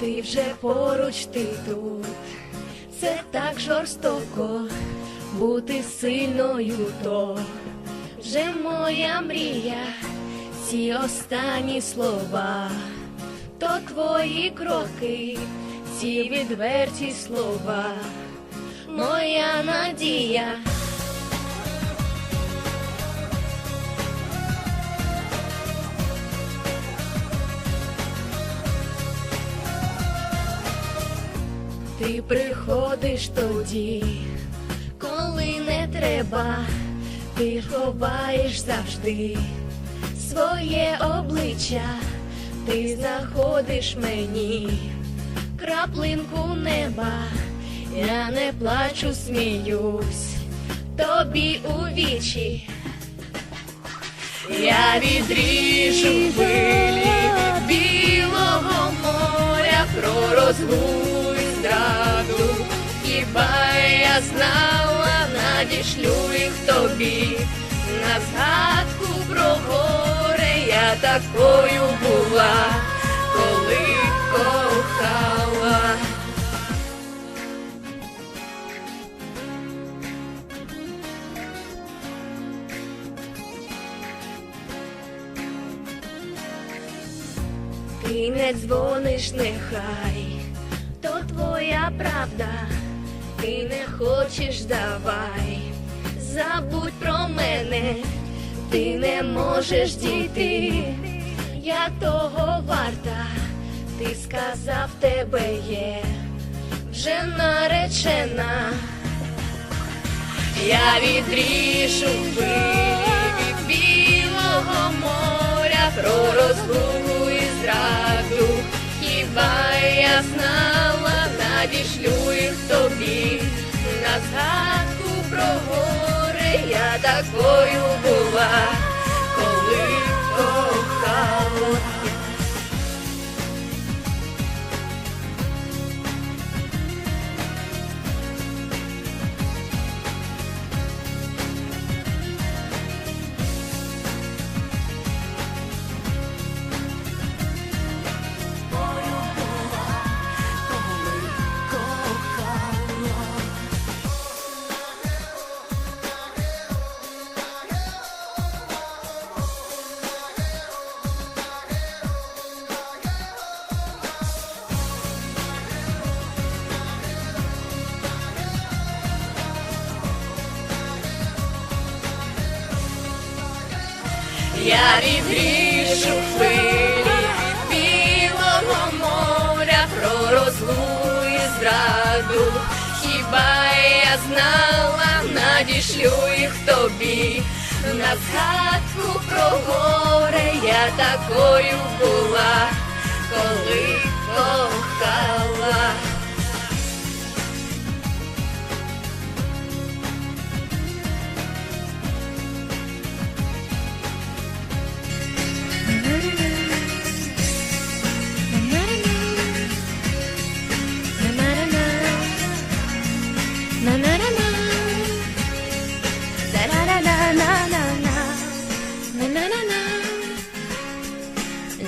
ти вже поруч, ти тут. Це так жорстоко бути сильною, то вже моя мрія, ці останні слова, то твої кроки, ці відверті слова, моя надія. Ти приходиш тоді, коли не треба, ти ховаєш завжди своє обличчя, ти знаходиш мені краплинку неба, я не плачу, сміюсь тобі у вічі. Я відріжу хвилі білого моря про розлуку і зраду. Хіба я знала, надішлю їх тобі на згадку про горе, я такою була, коли кохала. Ти не дзвониш, нехай, правда, ти не хочеш, давай, забудь про мене, ти не можеш дійти, я того варта, ти сказав, тебе є вже наречена. Я відрішу хвилі від білого моря про розлуку і зраду. Хіба я знала, надішлю їх тобі. На згадку про горе, я такою Я відріжу хвилі білого моря про розлуку і зраду. Хіба я знала, надішлю їх тобі на згадку про горе, я такою була, коли кохала.